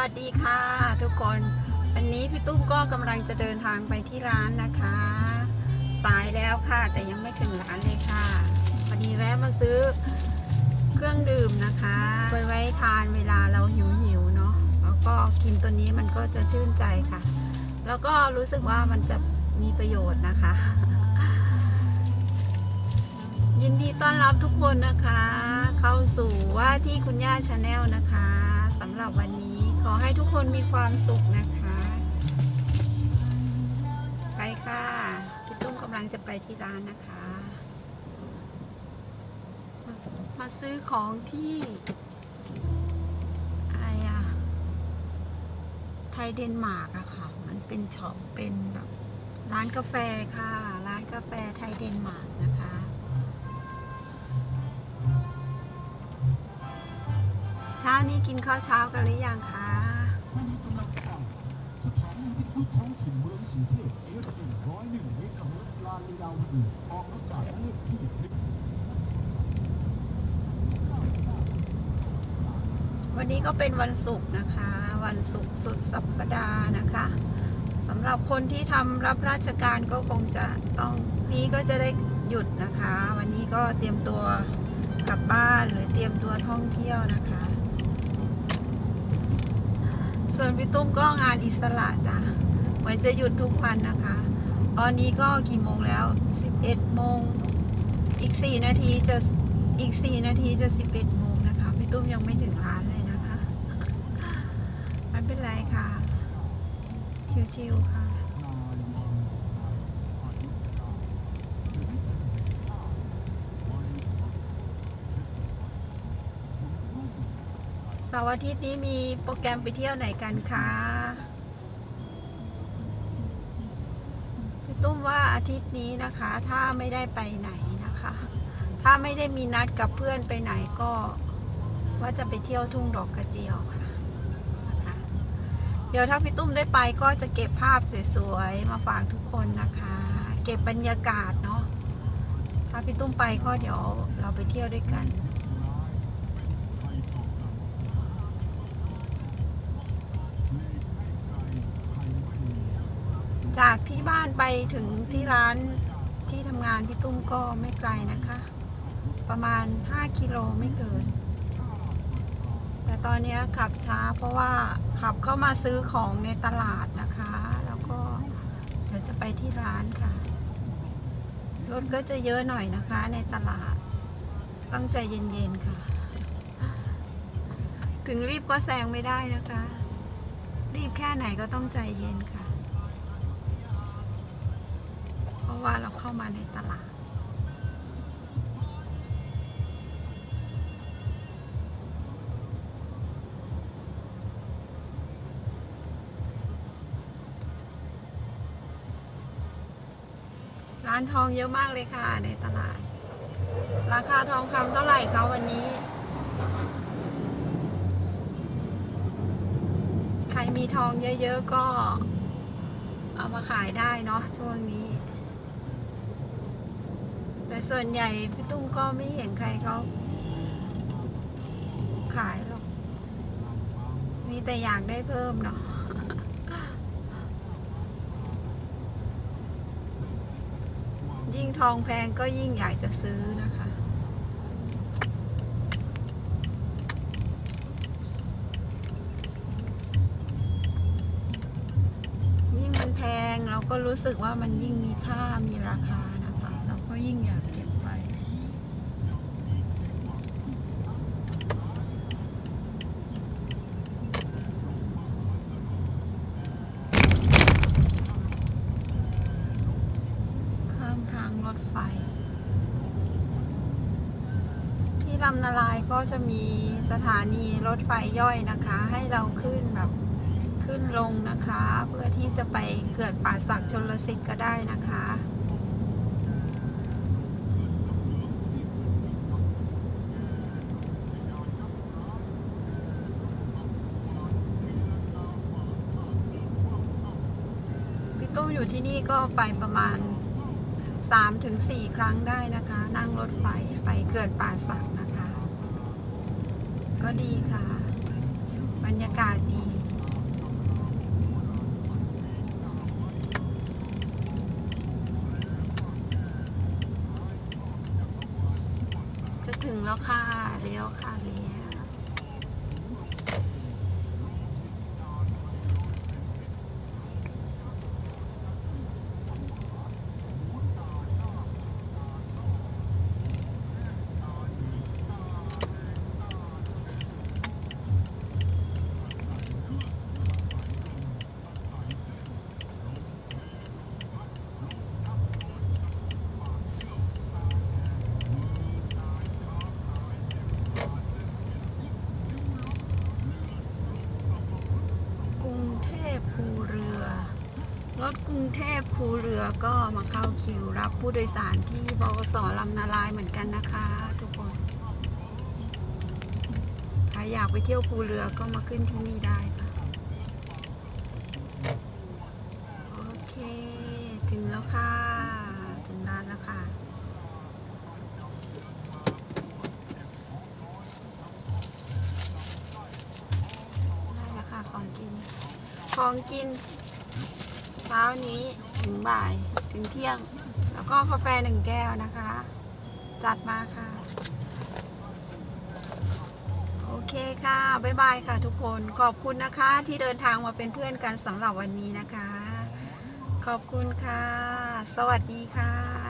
วัสดีค่ะ ทุกคนวันนี้พี่ตุ้มก็กำลังจะเดินทางไปที่ร้านนะคะ สายแล้วค่ะแต่ยังไม่ถึงร้านเลยค่ะพอดีแวะมาซื้อเครื่องดื่มนะคะไว้ไว้ทานเวลาเราหิวหิวๆเนาะแล้วก็กินตัวนี้มันก็จะชื่นใจค่ะ แล้วก็รู้สึกว่ามันจะมีประโยชน์นะคะ ยินดีต้อนรับทุกคนนะคะ เข้าสู่ว่าที่คุณย่าชาแนลนะคะ สำหรับวันนี้ขอให้ทุกคนมีความสุขนะคะ ไปค่ะพี่ตุ้มกำลังจะไปที่ร้านนะคะ มาซื้อของที่อะไรอะไทยเดนมาร์กอะค่ะ มันเป็นช็อปเป็นแบบร้านกาแฟค่ะ ร้านกาแฟไทยเดนมาร์กนะ เช้านี้กินข้าวเช้ากันหรือยังคะคุณกำลังฟังสถานีวิทยุท้องถิ่นเมืองสีเทพ FM ร้อยหนึ่งเมกะเฮิรตซ์ลานลีลาวดีออกอากาศเลขที่หนึ่งวันนี้ก็เป็นวันศุกร์นะคะ วันศุกร์สุดสัปดาห์นะคะสำหรับคนที่ทำรับราชการก็คงจะต้องนี้ก็จะได้หยุดนะคะ วันนี้ก็เตรียมตัวกลับบ้านหรือเตรียมตัวท่องเที่ยวนะคะ วนพี่ตุ้มก็งานอิสระจ้ะเหมือนจะหยุดทุกวันนะคะ ตอนนี้ก็กี่โมงแล้ว 11 โมง อีก 4 นาทีจะ อีก 4 นาทีจะ 11 โมงนะคะ พี่ตุ้มยังไม่ถึงร้านเลยนะคะ ไม่เป็นไรค่ะ ชิวๆค่ะ เสาร์อาทิตย์นี้มีโปรแกรมไปเที่ยวไหนกันคะพี่ตุ้มว่าอาทิตย์นี้นะคะ ถ้าไม่ได้ไปไหนนะคะ ถ้าไม่ได้มีนัดกับเพื่อนไปไหนก็ ว่าจะไปเที่ยวทุ่งดอกกระเจียวค่ะนะคะเดี๋ยวถ้าพี่ตุ้มได้ไปก็จะเก็บภาพสวยๆมาฝากทุกคนนะคะ เก็บบรรยากาศเนาะถ้าพี่ตุ้มไปก็เดี๋ยวเราไปเที่ยวด้วยกัน จากที่บ้านไปถึงที่ร้านที่ทำงานพี่ตุ้มก็ไม่ไกลนะคะ ประมาณ 5 กิโลไม่เกิน แต่ตอนนี้ขับช้าเพราะว่าขับเข้ามาซื้อของในตลาดนะคะ แล้วก็เดี๋ยวจะไปที่ร้านค่ะ รถก็จะเยอะหน่อยนะคะในตลาด ต้องใจเย็นๆค่ะ ถึงรีบก็แซงไม่ได้นะคะ รีบแค่ไหนก็ต้องใจเย็นค่ะะว่าเราเข้ามาในตลาด ร้านทองเยอะมากเลยค่ะในตลาด ราคาทองคำเท่าไหร่คะวันนี้ ใครมีทองเยอะๆก็เอามาขายได้เนาะช่วงนี้ ส่วนใหญ่พี่ตุ้มก็ไม่เห็นใครเขาขายหรอก มีแต่อยากได้เพิ่มเนาะยิ่งทองแพงก็ยิ่งอยากจะซื้อนะคะ ยิ่งมันแพงเราก็รู้สึกว่ามันยิ่งมีค่ามีราคา ยิ่งอยากเก็บไว้ข้ามทางรถไฟ ที่ลำนาลายก็จะมีสถานีรถไฟย่อยนะคะ ให้เราขึ้นแบบขึ้นลงนะคะ เพื่อที่จะไปเขื่อนป่าสักชนลสิทธิ์ก็ได้นะคะ อยู่ที่นี่ก็ไปประมาณ 3-4 ครั้งได้นะคะ นั่งรถไฟไปเกือดป่าสักนะคะ ก็ดีค่ะ บรรยากาศดีจะถึงแล้วค่ะเลี้ยวค่ะเลี้ยว พภูเรือ รถกรุงเทพภูเรือก็มาเข้าคิวรับผู้โดยสารที่บกสลำนาลายเหมือนกันนะคะ ทุกคน ใครอยากไปเที่ยวภูเรือก็มาขึ้นที่นี่ได้ค่ะ โอเค ถึงแล้วค่ะ ของกิน เช้านี้ถึงบ่ายถึงเที่ยง แล้วก็กาแฟหนึ่งแก้วนะคะ จัดมาค่ะ โอเคค่ะ บ๊ายบายค่ะทุกคนขอบคุณนะคะที่เดินทางมาเป็นเพื่อนกันสำหรับวันนี้นะคะ ขอบคุณค่ะ สวัสดีค่ะ